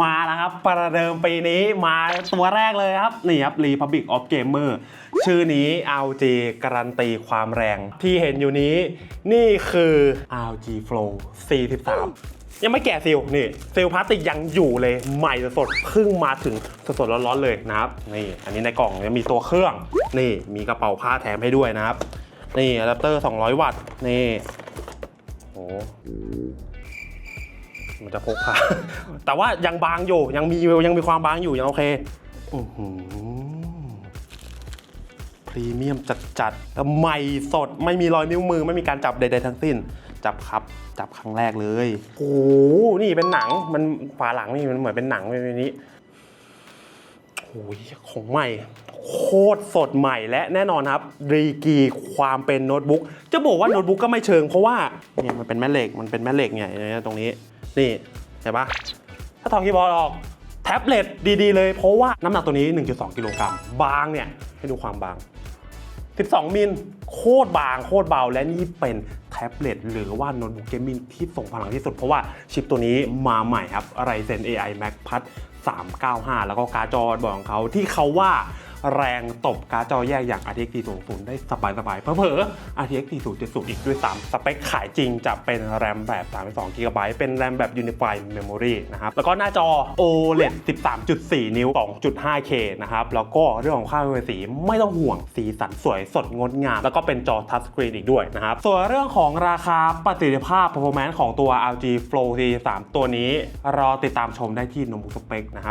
มาแล้วครับ ประเดิมปีนี้มาตัวแรกเลยครับ นี่ครับ Republic of Gamer ชื่อนี้ RG การันตีความแรง ที่เห็นอยู่นี้นี่คือ RG Flow 43ยังไม่แกะซีลนี่ซีลพลาสติกยังอยู่เลยใหม่สดเพิ่งมาถึงสดๆร้อนๆเลยนะครับนี่อันนี้ในกล่องยังมีตัวเครื่อง นี่มีกระเป๋าผ้าแถมให้ด้วยนะครับ นี่อะแดปเตอร์ 200 วัตต์นี่โอ้ มันจะพกพา แต่ว่ายังบางอยู่ ยังมียังมีความบางอยู่ ยังโอเคอื้อหือพรีเมียมจัดๆแล้วใหม่สด ไม่มีรอยนิ้วมือ ไม่มีการจับใดๆทั้งสิ้น จับครับ จับครั้งแรกเลย โอ้โหนี่เป็นหนัง มันฝาหลังนี่มันเหมือนเป็นหนังในนี้โอ้ยของใหม่โคตรสดใหม่และแน่นอนครับรีกีความเป็นโน้ตบุ๊กจะบอกว่าโน้ตบุ๊กก็ไม่เชิงเพราะว่าเนี่ยมันเป็นแม่เหล็กมันเป็นแม่เหล็กเนี่ยตรงนี้ นี่เห็นปะถ้าถอดคีย์บอร์ดออกแท็บเล็ตดีๆ เลย เพราะว่าน้ำหนักตัวนี้ 1.2 กิโลกรัมบางเนี่ย ให้ดูความบาง 12 มิลโคตรบางโคตรเบาและนี่เป็นแท็บเล็ตหรือว่าโน้ตบุ๊กเกมมิ่งที่ส่งพลังที่สุด เพราะว่าชิปตัวนี้มาใหม่ครับ Ryzen AI Max พัด395 แล้วก็การ์ดจอบอร์ดของเขาที่เขาว่า แรงตบการ์ดจอแยกอย่าง RTX 40ได้สบายๆ เผลอๆ RTX 4070 อีกด้วยซ้ำสเปคขายจริงจะเป็นแรมแบบ 32 GB เป็นแรมแบบ Unified Memory นะครับ แล้วก็หน้าจอ OLED 13.4 นิ้ว 2.5K นะครับ แล้วก็เรื่องของค่าเวสีไม่ต้องห่วงสีสันสวยสดงดงาม แล้วก็เป็นจอทัชสกรีนอีกด้วยนะครับ ส่วนเรื่องของราคาประสิทธิภาพ performance ของตัว LG Flow T3 ตัวนี้รอติดตามชมได้ที่ Notebook Spec นะครับ